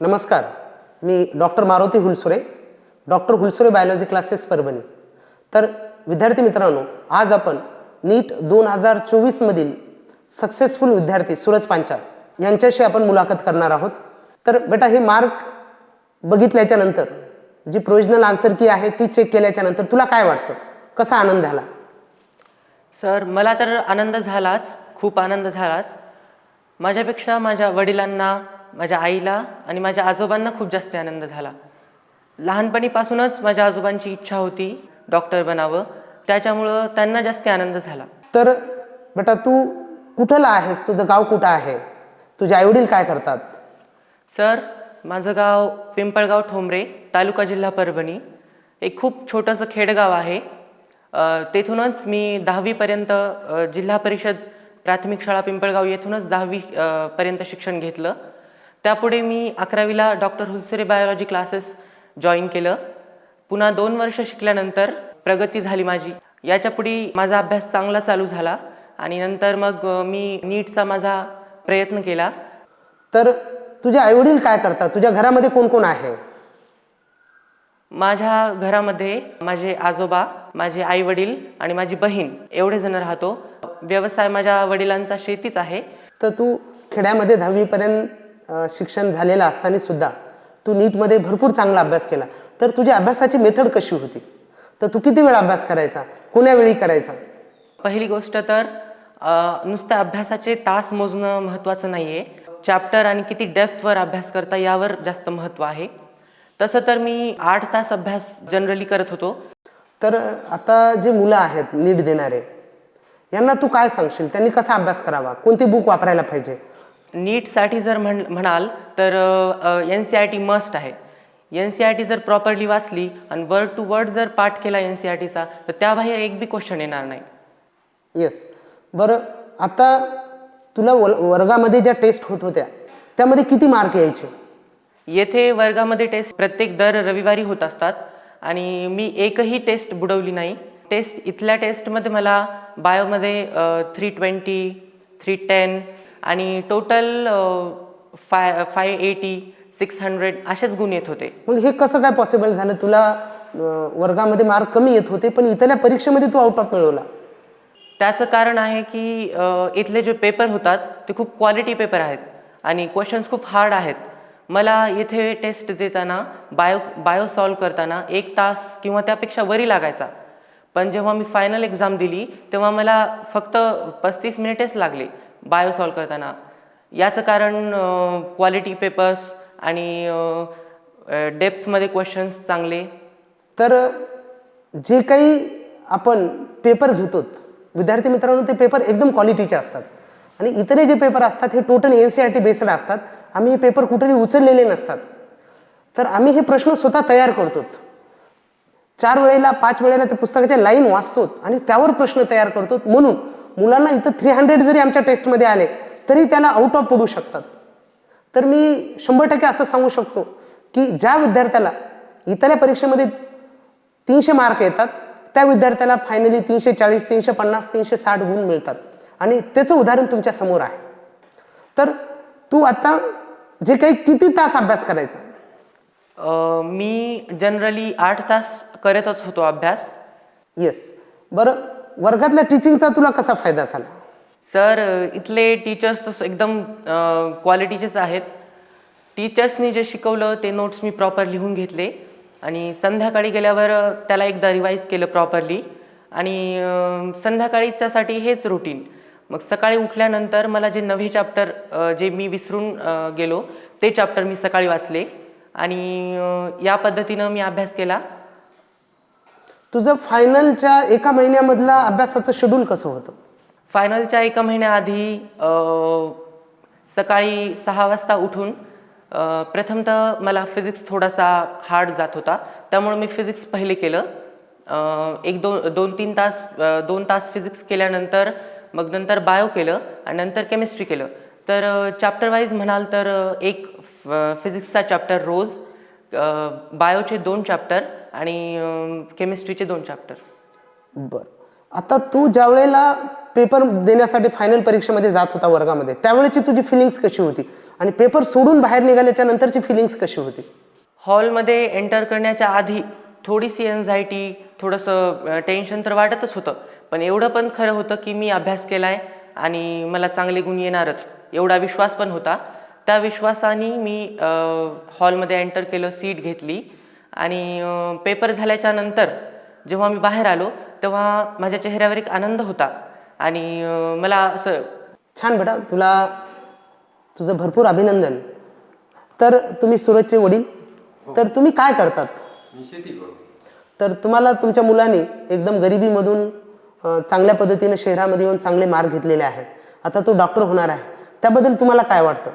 नमस्कार मी doctor Maruti Hulsure doctor Hulsure biology classes Parbhani. तर विद्यार्थी मित्रांनो आज आपण नीट दोन हजार चोवीसमधील सक्सेसफुल विद्यार्थी सूरज पांचाळ यांच्याशी आपण मुलाखत करणार आहोत. तर बेटा हे मार्क बघितल्याच्या नंतर जी प्रोविजनल आन्सर की आहे ती चेक केल्याच्यानंतर तुला काय वाटतं? कसा आनंद झाला? सर मला तर आनंद झालाच खूप आनंद झालाच. माझ्यापेक्षा माझ्या वडिलांना माझ्या आईला आणि माझ्या आजोबांना खूप जास्त आनंद झाला. लहानपणीपासूनच माझ्या आजोबांची इच्छा होती डॉक्टर बनावं. त्याच्यामुळं त्यांना जास्त आनंद झाला. तर बेटा तू कुठला आहेस? तुझं गाव कुठं आहे? तुझे आईवडील काय करतात? सर माझं गाव पिंपळगाव ठोंबरे तालुका जिल्हा परभणी. एक खूप छोटंसं खेडगाव आहे. तेथूनच मी दहावीपर्यंत जिल्हा परिषद प्राथमिक शाळा पिंपळगाव येथूनच दहावी पर्यंत शिक्षण घेतलं. त्यापुढे मी अकरावीला doctor Hulsare biology classes join केलं. पुन्हा दोन वर्ष शिकल्यानंतर प्रगती झाली माझी. याच्यापुढे माझा अभ्यास चांगला चालू झाला आणि नंतर मग मी नीटचा माझा प्रयत्न केला. तर तुझे आईवडील काय करतात? तुझ्या घरामध्ये कोण कोण आहे? माझ्या घरामध्ये माझे आजोबा माझे आई वडील आणि माझी बहीण एवढे जण राहतो. व्यवसाय माझ्या वडिलांचा शेतीच आहे. तर तू खेड्यामध्ये दहावीपर्यंत शिक्षण झालेलं असताना सुद्धा तू नीटमध्ये भरपूर चांगला अभ्यास केला. तर तुझ्या अभ्यासाची मेथड कशी होती? तर तू किती वेळ अभ्यास करायचा? कोण्या वेळी करायचा? पहिली गोष्ट तर नुसत्या अभ्यासाचे तास मोजणं महत्त्वाचं नाही आहे चॅप्टर आणि किती डेप्थवर अभ्यास करता यावर जास्त महत्त्व आहे. तसं तर मी आठ तास अभ्यास जनरली करत होतो. तर आता जे मुलं आहेत नीट देणारे यांना तू काय सांगशील? त्यांनी कसा अभ्यास करावा? कोणती बुक वापरायला पाहिजे? नीटसाठी जर म्हण म्हणाल तर N C I T must आहे. एन सी आय टी जर प्रॉपरली वाचली आणि वर्ड टू वर्ड जर पाठ केला एन सी आय टीचा तर त्याबाहेर एक बी क्वेश्चन येणार नाही. येस बरं आता तुला वर्गामध्ये ज्या टेस्ट होत होत्या त्यामध्ये किती मार्क यायचे? येथे वर्गामध्ये टेस्ट प्रत्येक दर रविवारी होत असतात आणि मी एकही टेस्ट बुडवली नाही. टेस्ट इथल्या टेस्टमध्ये मला बायोमध्ये थ्री ट्वेंटी थ्री टेन आणि total five five eighty six hundred असेच गुण येत होते. मग हे कसं काय पॉसिबल झालं? तुला वर्गामध्ये मार्क कमी येत होते पण इथल्या परीक्षेमध्ये तू आउट ऑफ मिळवला. त्याचं कारण आहे की इथले जे पेपर होतात ते खूप क्वालिटी पेपर आहेत आणि क्वेश्चन्स खूप हार्ड आहेत. मला इथे टेस्ट देताना बायो बायो सॉल्व करताना एक तास किंवा त्यापेक्षा वरी लागायचा. पण जेव्हा मी फायनल एक्झाम दिली तेव्हा मला फक्त पस्तीस मिनिटेच लागले. बायो सॉल्व करताना. याचं कारण क्वालिटी पेपर्स आणि डेप्थमध्ये क्वेश्चन्स चांगले. तर जे काही आपण पेपर घेतो विद्यार्थी मित्रांनो ते पेपर एकदम क्वालिटीचे असतात. आणि इतर जे पेपर असतात हे total N C R T based असतात. आम्ही हे पेपर कुठेही उचललेले नसतात. तर आम्ही हे प्रश्न स्वतः तयार करतो चार वेळेला पाच वेळेला त्या पुस्तकाच्या लाईन वाचतो आणि त्यावर प्रश्न तयार करतो म्हणून मुलांना इथं थ्री हंड्रेड जरी आमच्या टेस्टमध्ये आले तरी त्याला आउट ऑफ पडू शकतात. तर मी शंभर टक्के असं सांगू शकतो की ज्या विद्यार्थ्याला इथल्या परीक्षेमध्ये तीनशे मार्क येतात त्या विद्यार्थ्याला फायनली तीनशे चाळीस तीनशे पन्नास तीनशे साठ गुण मिळतात. आणि त्याचं उदाहरण तुमच्यासमोर आहे. तर तू आता जे काही किती तास अभ्यास करायचा? मी जनरली आठ तास करतच होतो अभ्यास. येस बरं वर्गातल्या टीचिंगचा तुला कसा फायदा झाला? सर इथले टीचर्स तर एकदम क्वालिटीचेच आहेत. टीचर्सनी जे शिकवलं ते नोट्स मी प्रॉपर लिहून घेतले. आणि संध्याकाळी गेल्यावर त्याला एकदा रिवाईज केलं प्रॉपरली आणि संध्याकाळीच्यासाठी हेच रुटीन मग सकाळी उठल्यानंतर मला जे नवे चॅप्टर जे मी विसरून गेलो ते चॅप्टर मी सकाळी वाचले. आणि या पद्धतीनं मी अभ्यास केला. तुझं फायनलच्या एका महिन्यामधला अभ्यासाचं शेड्यूल कसं होतं? फायनलच्या एका महिन्याआधी सकाळी सहा वाजता उठून प्रथमतः मला फिजिक्स थोडासा हार्ड जात होता. त्यामुळे मी फिजिक्स पहिले केलं. एक दोन दोन तीन तास दोन तास फिजिक्स केल्यानंतर मग नंतर बायो केलं आणि नंतर केमिस्ट्री केलं. तर चॅप्टर वाईज म्हणाल तर एक फिजिक्सचा चॅप्टर रोज बायोचे दोन चॅप्टर आणि केमिस्ट्रीचे दोन चॅप्टर बरं. आता तू ज्या वेळेला पेपर देण्यासाठी फायनल परीक्षेमध्ये जात होता वर्गामध्ये त्यावेळेची तुझी फिलिंग्स कशी होती? आणि पेपर सोडून बाहेर निघाल्याच्या नंतरची फिलिंग्स कशी होती? हॉलमध्ये एंटर करण्याच्या आधी थोडीशी एन्झायटी थोडंसं टेन्शन तर वाटतच होतं. पण एवढं पण खरं होतं की मी अभ्यास केला आहे आणि मला चांगले गुण येणारच एवढा विश्वास पण होता. त्या विश्वासाने मी हॉलमध्ये एंटर केलं सीट घेतली. आणि पेपर झाल्याच्यानंतर जेव्हा मी बाहेर आलो तेव्हा माझ्या चेहऱ्यावर एक आनंद होता. आणि मला असं छान बेटा तुला तुझं भरपूर अभिनंदन. तर तुम्ही सूरजचे वडील? तर तुम्ही काय करतात? शेती तर तुम्हाला तुमच्या मुलाने एकदम गरिबीमधून चांगल्या पद्धतीने शहरामध्ये येऊन चांगले मार्क घेतलेले आहेत. आता तो डॉक्टर होणार आहे. त्याबद्दल तुम्हाला काय वाटतं?